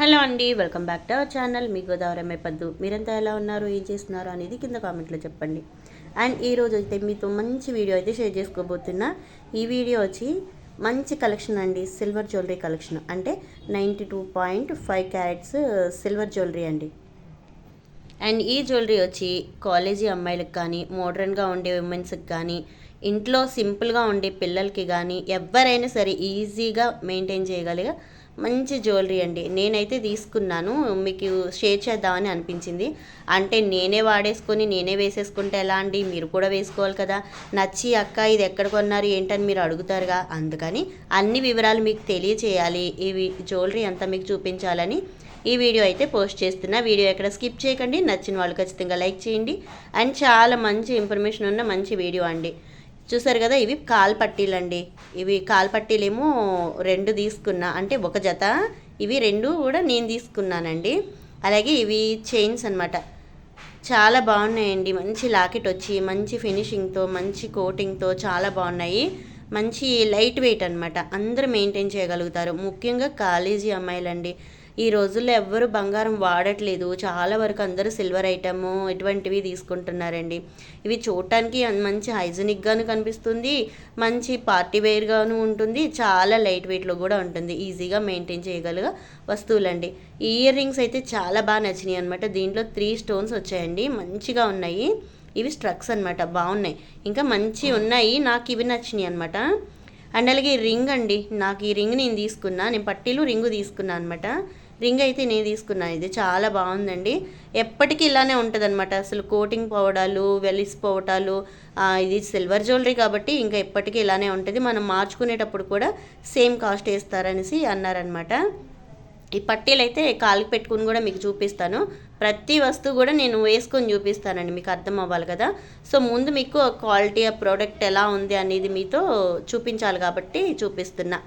Hello అండి welcome back to our channel. మీ గోదావరి అమ్మాయి పద్దు. మీరంతా ఎలా ఉన్నారు? ఏం చేస్తున్నారు అనేది కింద కామెంట్లో చెప్పండి. అండ్ ఈ అయితే మీతో మంచి వీడియో అయితే షేర్ చేసుకోబోతున్నా. ఈ వీడియో వచ్చి మంచి కలెక్షన్ అండి. Silver jewellery collection. అంటే ninety two point five carats uh, silver jewellery అండి. అండ్ ఈ జ్యువెలరీ వచ్చి కాలేజీ అమ్మాయిలకు కానీ మోడర్న్గా ఉండే ఉమెన్స్కి కానీ ఇంట్లో సింపుల్గా ఉండే పిల్లలకి కానీ ఎవరైనా సరే ఈజీగా మెయింటైన్ చేయగలిగా మంచి జ్యువెలరీ అండి. నేనైతే తీసుకున్నాను. మీకు షేర్ చేద్దామని అనిపించింది. అంటే నేనే వాడేసుకొని నేనే వేసేసుకుంటే ఎలా అండి? మీరు కూడా వేసుకోవాలి కదా. నచ్చి అక్క ఇది ఎక్కడ కొన్నారు? ఏంటని మీరు అడుగుతారుగా? అందుకని అన్ని వివరాలు మీకు తెలియచేయాలి. ఇవి జ్యువెలరీ అంతా మీకు చూపించాలని ఈ వీడియో అయితే పోస్ట్ చేస్తున్నా. వీడియో ఎక్కడ స్కిప్ చేయకండి. నచ్చిన వాళ్ళు ఖచ్చితంగా లైక్ చేయండి. అండ్ చాలా మంచి ఇన్ఫర్మేషన్ ఉన్న మంచి వీడియో అండి. చూసారు కదా ఇవి కాల్ పట్టీలండి. ఇవి కాల్ పట్టీలేమో రెండు తీసుకున్నా. అంటే ఒక జత ఇవి రెండు కూడా నేను తీసుకున్నానండి. అలాగే ఇవి చైన్స్ అనమాట చాలా బాగున్నాయండి. మంచి లాకెట్ వచ్చి మంచి ఫినిషింగ్తో మంచి కోటింగ్తో చాలా బాగున్నాయి. మంచి లైట్ వెయిట్ అనమాట అందరూ మెయింటైన్ చేయగలుగుతారు. ముఖ్యంగా కాలేజీ అమ్మాయిలండి. ఈ రోజుల్లో ఎవ్వరు బంగారం వాడట్లేదు. చాలా వరకు అందరూ సిల్వర్ ఐటమ్ ఇటువంటివి తీసుకుంటున్నారండి. ఇవి చూడటానికి మంచి హైజీనిక్గాను కనిపిస్తుంది. మంచి పార్టీ వేర్గాను ఉంటుంది. చాలా లైట్ వెయిట్లో కూడా ఉంటుంది. ఈజీగా మెయింటైన్ చేయగలిగ వస్తువులండి. ఈ ఇయర్ రింగ్స్ అయితే చాలా బాగా నచ్చినాయి అనమాట దీంట్లో త్రీ స్టోన్స్ వచ్చాయండి. మంచిగా ఉన్నాయి. ఇవి స్ట్రక్స్ అనమాట బాగున్నాయి. ఇంకా మంచి ఉన్నాయి. నాకు ఇవి నచ్చినాయి అనమాట అండ్ అలాగే రింగ్ అండి. నాకు ఈ రింగ్ నేను తీసుకున్నా. నేను పట్టీలు రింగు తీసుకున్నా అనమాట రింగ్ అయితే నేను తీసుకున్నాను ఇది చాలా బాగుందండి. ఎప్పటికీ ఇలానే ఉంటుంది అనమాట అసలు కోటింగ్ పోవడాలు వెలిసిపోవటాలు ఇది సిల్వర్ జ్యువెలరీ కాబట్టి ఇంకా ఎప్పటికీ ఇలానే ఉంటుంది. మనం మార్చుకునేటప్పుడు కూడా సేమ్ కాస్ట్ వేస్తారనేసి అన్నారనమాట ఈ పట్టీలు అయితే కాలికి పెట్టుకుని కూడా మీకు చూపిస్తాను. ప్రతి వస్తువు కూడా నేను వేసుకొని చూపిస్తానండి. మీకు అర్థం అవ్వాలి కదా. సో ముందు మీకు క్వాలిటీ ఆ ప్రోడక్ట్ ఎలా ఉంది అనేది మీతో చూపించాలి కాబట్టి చూపిస్తున్నా.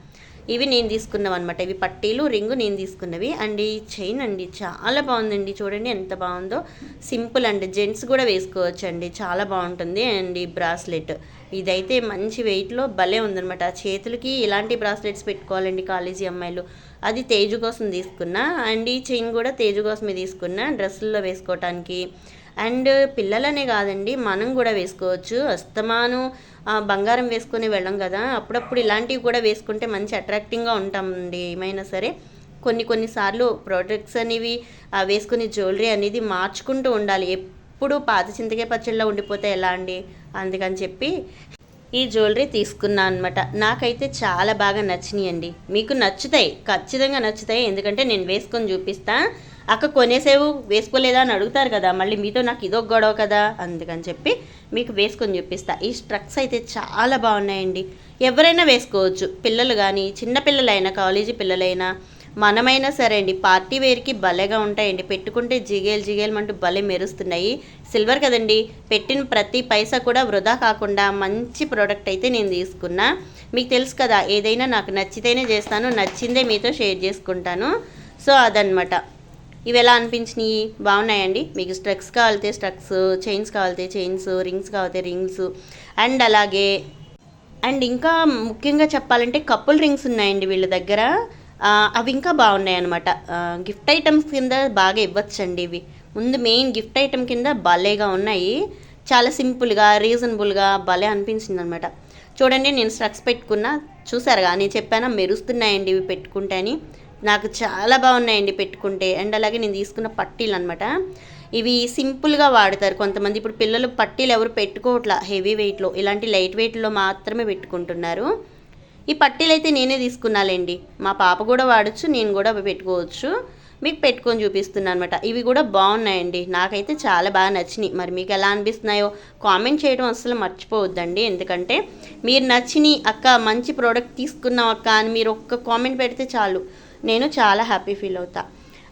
ఇవి నేను తీసుకున్నాం అనమాట ఇవి పట్టీలు రింగు నేను తీసుకున్నవి. అండ్ ఈ చైన్ అండి చాలా బాగుందండి. చూడండి ఎంత బాగుందో. సింపుల్ అండి జెంట్స్ కూడా వేసుకోవచ్చు అండి చాలా బాగుంటుంది. అండ్ ఈ బ్రాస్లెట్. ఇదైతే మంచి వెయిట్లో భలే ఉందనమాట చేతులకి ఇలాంటి బ్రాస్లెట్స్ పెట్టుకోవాలండి కాలేజీ అమ్మాయిలు? అది తేజు కోసం తీసుకున్నా. అండ్ ఈ చైన్ కూడా తేజు కోసమే తీసుకున్నా. డ్రెస్సుల్లో వేసుకోవటానికి. అండ్ పిల్లలనే కాదండి మనం కూడా వేసుకోవచ్చు. అస్తమాను బంగారం వేసుకొని వెళ్ళం కదా అప్పుడప్పుడు ఇలాంటివి కూడా వేసుకుంటే మంచి అట్రాక్టింగ్గా ఉంటామండి. ఏమైనా సరే కొన్ని కొన్నిసార్లు ప్రోడక్ట్స్ అనేవి వేసుకునే జ్యువెలరీ అనేది మార్చుకుంటూ ఉండాలి. ఎప్పుడు పాత చింతకే పచ్చళ్ళలో ఉండిపోతే ఎలా అండి? అందుకని చెప్పి ఈ జ్యువెలరీ తీసుకున్నా అనమాట నాకైతే చాలా బాగా నచ్చినాయండి. మీకు నచ్చుతాయి ఖచ్చితంగా నచ్చుతాయి. ఎందుకంటే నేను వేసుకొని చూపిస్తాను అక్క కొనేసేవు వేసుకోలేదా అని అడుగుతారు కదా మళ్ళీ మీతో నాకు ఇదో గొడవ కదా అందుకని చెప్పి మీకు వేసుకొని చూపిస్తా. ఈ స్ట్రక్స్ అయితే చాలా బాగున్నాయండి. ఎవరైనా వేసుకోవచ్చు. పిల్లలు కానీ చిన్నపిల్లలైనా కాలేజీ పిల్లలైనా మనమైనా సరే అండి పార్టీ వేర్కి భలేగా ఉంటాయండి. పెట్టుకుంటే జిగేలు జిగేలు అంటూ భలే మెరుస్తున్నాయి. సిల్వర్ కదండి పెట్టిన ప్రతి పైసా కూడా వృధా కాకుండా మంచి ప్రోడక్ట్ అయితే నేను తీసుకున్నా. మీకు తెలుసు కదా ఏదైనా నాకు నచ్చితేనే చేస్తాను నచ్చిందే మీతో షేర్ చేసుకుంటాను. సో అదనమాట ఇవి ఎలా అనిపించినాయి? బాగున్నాయండి. మీకు స్ట్రక్స్ కావాలితే స్ట్రక్స్ చైన్స్ కావాలితే చైన్స్ రింగ్స్ కావాలితే రింగ్స్ అండ్ అలాగే అండ్ ఇంకా ముఖ్యంగా చెప్పాలంటే కపుల్ రింగ్స్ ఉన్నాయండి వీళ్ళ దగ్గర. అవి ఇంకా బాగున్నాయి అనమాట గిఫ్ట్ ఐటమ్స్ కింద బాగా ఇవ్వచ్చండి ఇవి. ముందు మెయిన్ గిఫ్ట్ ఐటమ్ కింద భలేగా ఉన్నాయి. చాలా సింపుల్గా రీజనబుల్గా భలే అనిపించింది అనమాట చూడండి నేను స్ట్రక్స్ పెట్టుకున్నా. చూసారుగా నేను చెప్పాను మెరుస్తున్నాయండి ఇవి పెట్టుకుంటే అని నాకు చాలా బాగున్నాయండి పెట్టుకుంటే. అండ్ అలాగే నేను తీసుకున్న పట్టీలు అనమాట ఇవి సింపుల్గా వాడతారు. కొంతమంది ఇప్పుడు పిల్లలు పట్టీలు ఎవరు పెట్టుకోవట్లా హెవీ వెయిట్లో. ఇలాంటి లైట్ వెయిట్లో మాత్రమే పెట్టుకుంటున్నారు. ఈ పట్టీలు అయితే నేనే తీసుకున్నాలేండి. మా పాప కూడా వాడచ్చు నేను కూడా పెట్టుకోవచ్చు. మీకు పెట్టుకొని చూపిస్తున్నాను అనమాట ఇవి కూడా బాగున్నాయండి. నాకైతే చాలా బాగా నచ్చినాయి. మరి మీకు ఎలా అనిపిస్తున్నాయో కామెంట్ చేయడం అసలు మర్చిపోవద్దండి. ఎందుకంటే మీరు నచ్చిని అక్క మంచి ప్రోడక్ట్ తీసుకున్నాం అక్క అని మీరు ఒక్క కామెంట్ పెడితే చాలు. నేను చాలా హ్యాపీ ఫీల్ అవుతా.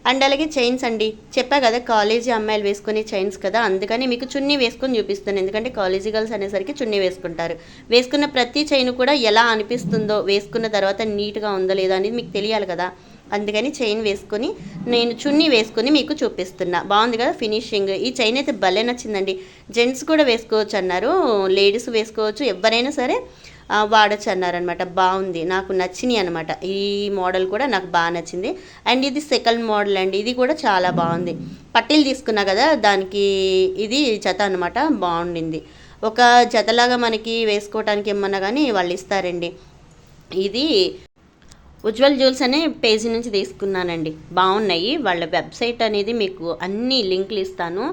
అండ్ అలాగే చైన్స్ అండి. చెప్పా కదా కాలేజీ అమ్మాయిలు వేసుకునే చైన్స్ కదా. అందుకని మీకు చున్నీ వేసుకొని చూపిస్తాను. ఎందుకంటే కాలేజీ గర్ల్స్ అనేసరికి చున్నీ వేసుకుంటారు. వేసుకున్న ప్రతి చైన్ కూడా ఎలా అనిపిస్తుందో వేసుకున్న తర్వాత నీట్గా ఉందో లేదో అనేది మీకు తెలియాలి కదా. అందుకని చైన్ వేసుకొని నేను చున్నీ వేసుకొని మీకు చూపిస్తున్నా. బాగుంది కదా ఫినిషింగ్. ఈ చైన్ అయితే భలే నచ్చిందండి. జెంట్స్ కూడా వేసుకోవచ్చు అన్నారు. లేడీస్ వేసుకోవచ్చు. ఎవరైనా సరే వాడచ్చు అన్నారనమాట బాగుంది. నాకు నచ్చినాయి అనమాట ఈ మోడల్ కూడా నాకు బాగా నచ్చింది. అండ్ ఇది సెకండ్ మోడల్ అండి. ఇది కూడా చాలా బాగుంది. పట్టీలు తీసుకున్నా కదా దానికి ఇది జత అనమాట బాగుండింది. ఒక జతలాగా మనకి వేసుకోవటానికి ఏమన్నా కానీ వాళ్ళు ఇస్తారండి. ఇది ఉజ్వల్ జ్యూల్స్ అనే పేజీ నుంచి తీసుకున్నానండి. బాగున్నాయి. వాళ్ళ వెబ్సైట్ అనేది మీకు అన్ని లింకులు ఇస్తాను.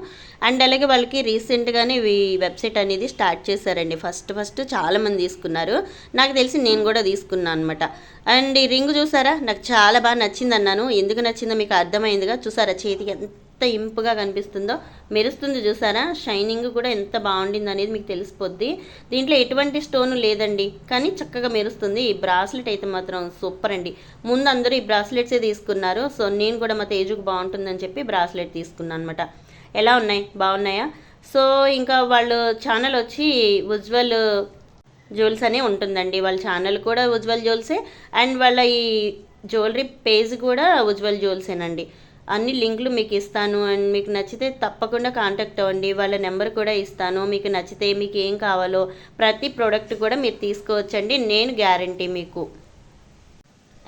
అండ్ అలాగే వాళ్ళకి రీసెంట్గానే ఈ వెబ్సైట్ అనేది స్టార్ట్ చేశారండి. ఫస్ట్ ఫస్ట్ చాలామంది తీసుకున్నారు. నాకు తెలిసి నేను కూడా తీసుకున్నాను అనమాట అండ్ ఈ రింగ్ చూసారా? నాకు చాలా బాగా నచ్చింది అన్నాను ఎందుకు నచ్చిందో మీకు అర్థమైందిగా? చూసారా? చేతికి ఎంత ఎంత ఇంపుగా కనిపిస్తుందో. మెరుస్తుంది చూసారా? షైనింగ్ కూడా ఎంత బాగుండింది అనేది మీకు తెలిసిపోద్ది. దీంట్లో ఎటువంటి స్టోన్ లేదండి. కానీ చక్కగా మెరుస్తుంది. ఈ బ్రాస్లెట్ అయితే మాత్రం సూపర్ అండి. ముందు అందరూ ఈ బ్రాస్లెట్సే తీసుకున్నారు. సో నేను కూడా మా తేజుకు బాగుంటుందని చెప్పి బ్రాస్లెట్ తీసుకున్నాను అనమాట ఎలా ఉన్నాయి? బాగున్నాయా? సో ఇంకా వాళ్ళు ఛానల్ వచ్చి ఉజ్వల్ జ్యువెల్స్ అనే ఉంటుందండి. వాళ్ళ ఛానల్ కూడా ఉజ్వల్ జ్యువెల్సే. అండ్ వాళ్ళ ఈ జ్యువెలరీ పేజ్ కూడా ఉజ్వల్ జ్యువెల్సేనండి. అన్ని లింకులు మీకు ఇస్తాను అండ్ మీకు నచ్చితే తప్పకుండా కాంటాక్ట్ అవ్వండి. వాళ్ళ నెంబర్ కూడా ఇస్తాను. మీకు నచ్చితే మీకు ఏం కావాలో ప్రతి ప్రోడక్ట్ కూడా మీరు తీసుకోవచ్చండి. నేను గ్యారంటీ మీకు.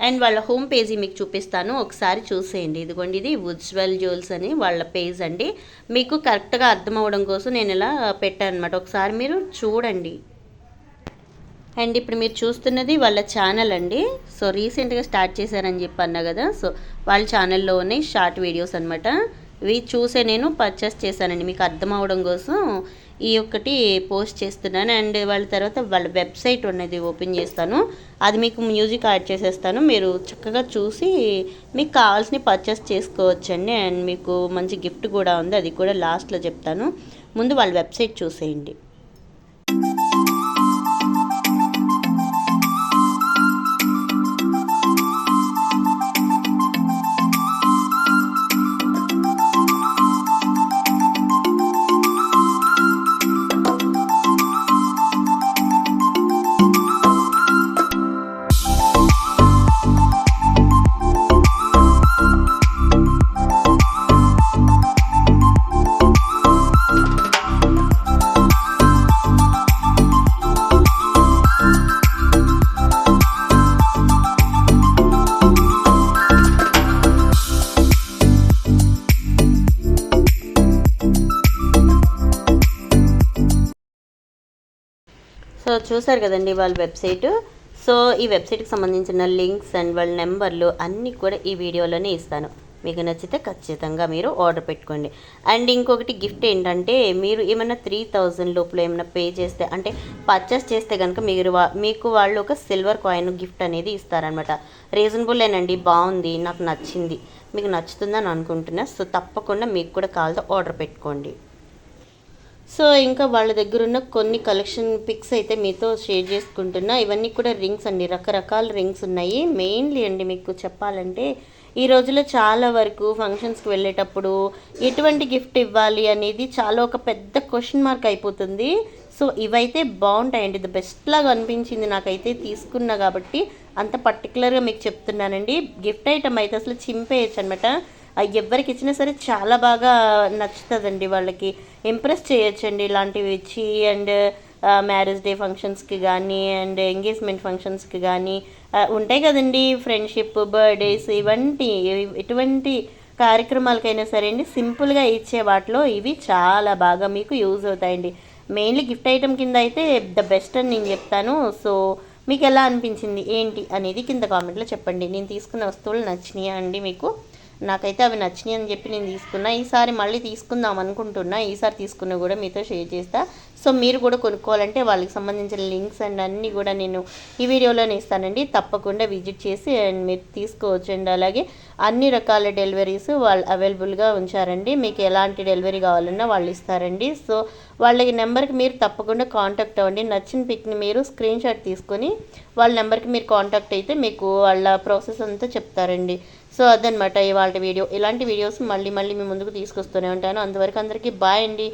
అండ్ వాళ్ళ హోమ్ పేజీ మీకు చూపిస్తాను. ఒకసారి చూసేయండి. ఇదిగోండి ఇది ఉజ్వల్ జ్యువెల్స్ అని వాళ్ళ పేజ్ అండి. మీకు కరెక్ట్గా అర్థం అవ్వడం కోసం నేను ఇలా పెట్టాను అనమాట ఒకసారి మీరు చూడండి. అండ్ ఇప్పుడు మీరు చూస్తున్నది వాళ్ళ ఛానల్ అండి. సో రీసెంట్గా స్టార్ట్ చేశారని చెప్పి అన్నా కదా. సో వాళ్ళ ఛానల్లో ఉన్నాయి షార్ట్ వీడియోస్ అనమాట ఇవి చూసే నేను పర్చేస్ చేశానండి. మీకు అర్థం అవడం కోసం ఈ ఒక్కటి పోస్ట్ చేస్తున్నాను. అండ్ వాళ్ళ తర్వాత వాళ్ళ వెబ్సైట్ ఉన్నది ఓపెన్ చేస్తాను. అది మీకు మ్యూజిక్ యాడ్ చేసేస్తాను. మీరు చక్కగా చూసి మీకు కావాల్సిన పర్చేస్ చేసుకోవచ్చండి. అండ్ మీకు మంచి గిఫ్ట్ కూడా ఉంది. అది కూడా లాస్ట్లో చెప్తాను. ముందు వాళ్ళ వెబ్సైట్ చూసేయండి. సో చూసారు కదండి వాళ్ళ వెబ్సైట్. సో ఈ వెబ్సైట్కి సంబంధించిన లింక్స్ అండ్ వాళ్ళ నెంబర్లు అన్నీ కూడా ఈ వీడియోలోనే ఇస్తాను. మీకు నచ్చితే ఖచ్చితంగా మీరు ఆర్డర్ పెట్టుకోండి. అండ్ ఇంకొకటి గిఫ్ట్ ఏంటంటే మీరు ఏమైనా త్రీ థౌజండ్ లోపల ఏమైనా పే చేస్తే అంటే పర్చేస్ చేస్తే కనుక మీరు వా- మీకు వాళ్ళు ఒక సిల్వర్ కాయిన్ గిఫ్ట్ అనేది ఇస్తారనమాట. రీజనబుల్లేనండి బాగుంది నాకు నచ్చింది. మీకు నచ్చుతుందని అనుకుంటున్నా సో తప్పకుండా మీకు కూడా కాల్తో ఆర్డర్ పెట్టుకోండి. సో ఇంకా వాళ్ళ దగ్గర ఉన్న కొన్ని కలెక్షన్ పిక్స్ అయితే మీతో షేర్ చేసుకుంటున్నా. ఇవన్నీ కూడా రింగ్స్ అండి. రకరకాల రింగ్స్ ఉన్నాయి. మెయిన్లీ అండి మీకు చెప్పాలంటే ఈ రోజుల్లో చాలా వరకు ఫంక్షన్స్కి వెళ్ళేటప్పుడు ఎటువంటి గిఫ్ట్ ఇవ్వాలి అనేది చాలా ఒక పెద్ద క్వశ్చన్ మార్క్ అయిపోతుంది. సో ఇవైతే బాగుంటాయండి. ద బెస్ట్ లాగా అనిపించింది నాకైతే తీసుకున్నా కాబట్టి అంత పర్టికులర్గా మీకు చెప్తున్నానండి. గిఫ్ట్ ఐటమ్ అయితే అసలు చింపేయచ్చు అనమాట ఎవరికి ఇచ్చినా సరే చాలా బాగా నచ్చుతుందండి వాళ్ళకి. ఇంప్రెస్ చేయొచ్చండి ఇలాంటివి ఇచ్చి అండ్ మ్యారేజ్ డే ఫంక్షన్స్కి కానీ అండ్ ఎంగేజ్మెంట్ ఫంక్షన్స్కి కానీ ఉంటాయి కదండి ఫ్రెండ్షిప్ బర్త్డేస్ ఇవంటి ఎటువంటి కార్యక్రమాలకైనా సరే అండి సింపుల్గా ఇచ్చే వాటిలో ఇవి చాలా బాగా మీకు యూజ్ అవుతాయండి. మెయిన్లీ గిఫ్ట్ ఐటమ్ కింద అయితే ద బెస్ట్ అని నేను చెప్తాను. సో మీకు ఎలా అనిపించింది ఏంటి అనేది కింద కామెంట్లో చెప్పండి. నేను తీసుకున్న వస్తువులు నచ్చినాయా అండి మీకు? నాకైతే అవి నచ్చినాయి అని చెప్పి నేను తీసుకున్నా. ఈసారి మళ్ళీ తీసుకుందాం అనుకుంటున్నా. ఈసారి తీసుకున్న కూడా మీతో షేర్ చేస్తా. సో మీరు కూడా కొనుక్కోవాలంటే వాళ్ళకి సంబంధించిన లింక్స్ అండ్ అన్నీ కూడా నేను ఈ వీడియోలోనే ఇస్తానండి తప్పకుండా విజిట్ చేసి అండ్ మీరు తీసుకోవచ్చు. అండి అలాగే అన్ని రకాల డెలివరీస్ వాళ్ళు అవైలబుల్గా ఉంచారండి. మీకు ఎలాంటి డెలివరీ కావాలన్నా వాళ్ళు ఇస్తారండి. సో వాళ్ళకి నెంబర్కి మీరు తప్పకుండా కాంటాక్ట్ అవ్వండి. నచ్చిన పిక్ని మీరు స్క్రీన్ షాట్ తీసుకొని వాళ్ళ నెంబర్కి మీరు కాంటాక్ట్ అయితే మీకు వాళ్ళ ప్రాసెస్ అంతా చెప్తారండి. సో అదనమాట ఇవాళ వీడియో. ఇలాంటి వీడియోస్ మళ్ళీ మళ్ళీ మీ ముందుకు తీసుకొస్తూనే ఉంటాను. అంతవరకు అందరికీ బాయ్ అండి.